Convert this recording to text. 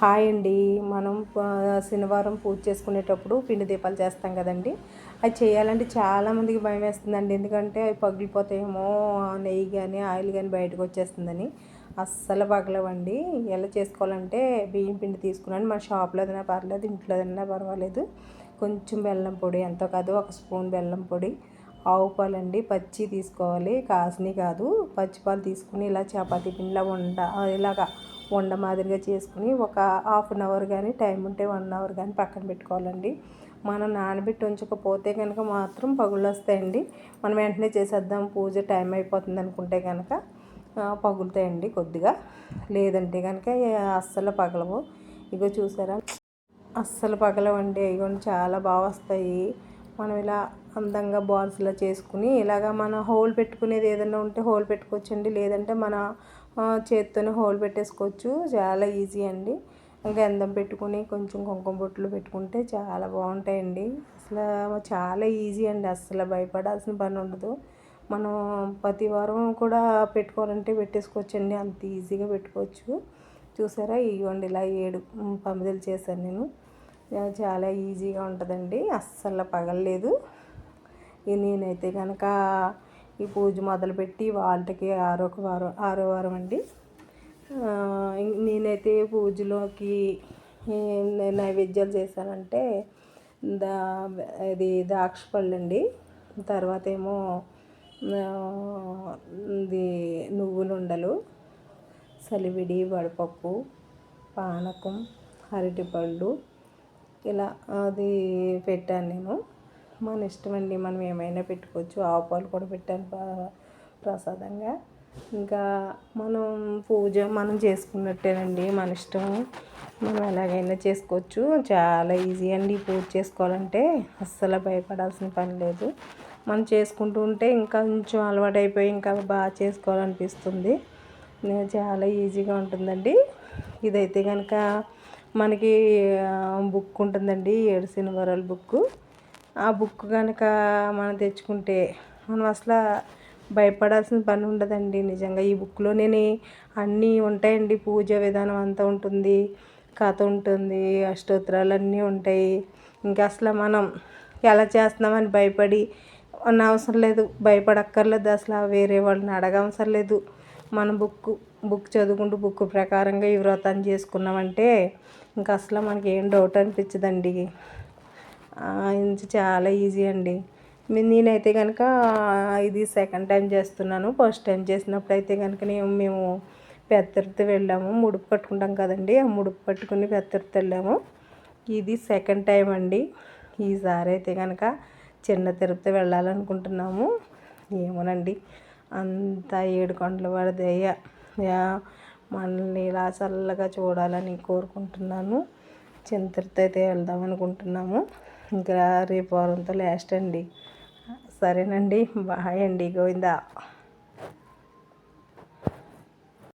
Hi అండి. మనం శనివారం పూజ చేసుకునేటప్పుడు పిండి దీపాలు చేస్తాం కదండి. అది చేయాలంటే చాలామందికి భయం వేస్తుందండి. ఎందుకంటే అవి పగిలిపోతాయేమో నెయ్యి కానీ ఆయిల్ కానీ బయటకు వచ్చేస్తుందని. అస్సలు పగలవండి. ఎలా చేసుకోవాలంటే బియ్యం పిండి తీసుకున్నాను. మన షాప్లో ఏదైనా పర్లేదు ఇంట్లో ఏదైనా పర్వాలేదు. కొంచెం బెల్లం పొడి ఎంతో కాదు ఒక స్పూన్ బెల్లం పొడి ఆవు పాలండి. పచ్చి తీసుకోవాలి. కాసిని కాదు. పచ్చి పాలు తీసుకుని ఇలా చపాతీ పిండిలా ఉండ ఇలాగా వండ మాదిరిగా చేసుకుని ఒక హాఫ్ అన్ అవర్ కానీ టైం ఉంటే వన్ అవర్ కానీ పక్కన పెట్టుకోవాలండి. మనం నానబెట్టి ఉంచకపోతే కనుక మాత్రం పగుళ్ళు వస్తాయండి మనం వెంటనే చేసేద్దాం పూజ టైం అయిపోతుంది అనుకుంటే కనుక పగులుతాయండి కొద్దిగా. లేదంటే కనుక అస్సలు పగలవు. ఇగో చూసారా? అస్సలు పగలవండి. ఇగోండి చాలా బాగా వస్తాయి. మనం ఇలా అందంగా బాల్స్లో చేసుకుని ఇలాగ మన హోల్ పెట్టుకునేది ఏదైనా ఉంటే హోల్ పెట్టుకోవచ్చండి. లేదంటే మన చేత్తోనే హోల్ పెట్టేసుకోవచ్చు. చాలా ఈజీ అండి. గంధం పెట్టుకుని కొంచెం కుంకుమ బొట్లు పెట్టుకుంటే చాలా బాగుంటాయండి. అసలు చాలా ఈజీ అండి. అసలు భయపడాల్సిన పని ఉండదు. మనం ప్రతి వారం కూడా పెట్టుకోవాలంటే పెట్టేసుకోవచ్చండి. అంత ఈజీగా పెట్టుకోవచ్చు. చూసారా? ఇవ్వండి ఇలా ఏడు పంపిదలు చేశాను నేను. చాలా ఈజీగా ఉంటుందండి. అస్సలు పగలలేదు. నేనైతే కనుక ఈ పూజ మొదలుపెట్టి వాళ్ళకి ఆరో వారం ఆరో వారం అండి. నేనైతే పూజలోకి నైవేద్యాలు చేశానంటే దా ఇది ద్రాక్ష పళ్ళు అండి తర్వాత ఏమో ఇది నువ్వులు ఉండలు సలివిడి వడపప్పు పానకం అరటిపళ్ళు ఇలా అది పెట్టాను నేను. మన ఇష్టం అండి మనం ఏమైనా పెట్టుకోవచ్చు. ఆవు పాలు కూడా పెట్టాను ప్రసాదంగా. ఇంకా మనం పూజ మనం చేసుకున్నట్టేనండి. మన ఇష్టం మనం ఎలాగైనా చేసుకోవచ్చు. చాలా ఈజీ అండి పూజ చేసుకోవాలంటే. అస్సలు భయపడాల్సిన పని లేదు. మనం చేసుకుంటూ ఉంటే ఇంకా కొంచెం అలవాటు అయిపోయి ఇంకా బాగా చేసుకోవాలనిపిస్తుంది. చాలా ఈజీగా ఉంటుందండి. ఇదైతే కనుక మనకి బుక్ ఉంటుందండి. ఏడు శనివారాల బుక్ ఆ బుక్ కనుక మనం తెచ్చుకుంటే మనం అసలు భయపడాల్సిన పని ఉండదండి నిజంగా. ఈ బుక్లో అన్నీ ఉంటాయండి. పూజ విధానం అంతా ఉంటుంది కథ ఉంటుంది అష్టోత్తరాలు అన్నీ ఉంటాయి. ఇంకా అసలు మనం ఎలా చేస్తున్నామని భయపడి అన్న అవసరం లేదు భయపడక్కర్లేదు. అసలు వేరే వాళ్ళని అడగవసరం లేదు. మన బుక్ బుక్ చదువుకుంటూ బుక్ ప్రకారంగా ఈ వ్రతాన్ని చేసుకున్నామంటే ఇంకా అసలు మనకి ఏం డౌట్ అనిపించదండి. ఇంచి చాలా ఈజీ అండి. నేనైతే కనుక ఇది సెకండ్ టైం చేస్తున్నాను. ఫస్ట్ టైం చేసినప్పుడు అయితే కనుక నేను మేము పెద్దరితో వెళ్ళాము. ముడుపు కట్టుకుంటాం కదండి ఆ ముడుపు పట్టుకుని పెద్దరితో వెళ్ళాము. ఇది సెకండ్ టైం అండి. ఈసారి అయితే కనుక చిన్న తిరుపతి వెళ్ళాలనుకుంటున్నాము. ఏమోనండి. అంతా ఏడు కొండల వాడిదయ్యా మనల్ని ఇలా చల్లగా చూడాలని కోరుకుంటున్నాను. చిన్న తిరుపతి అయితే వెళ్దాం అనుకుంటున్నాము. ఇంకా రేపు వారంతో లాస్ట్ అండి. సరేనండి బాయ్ అండి గోవిందా.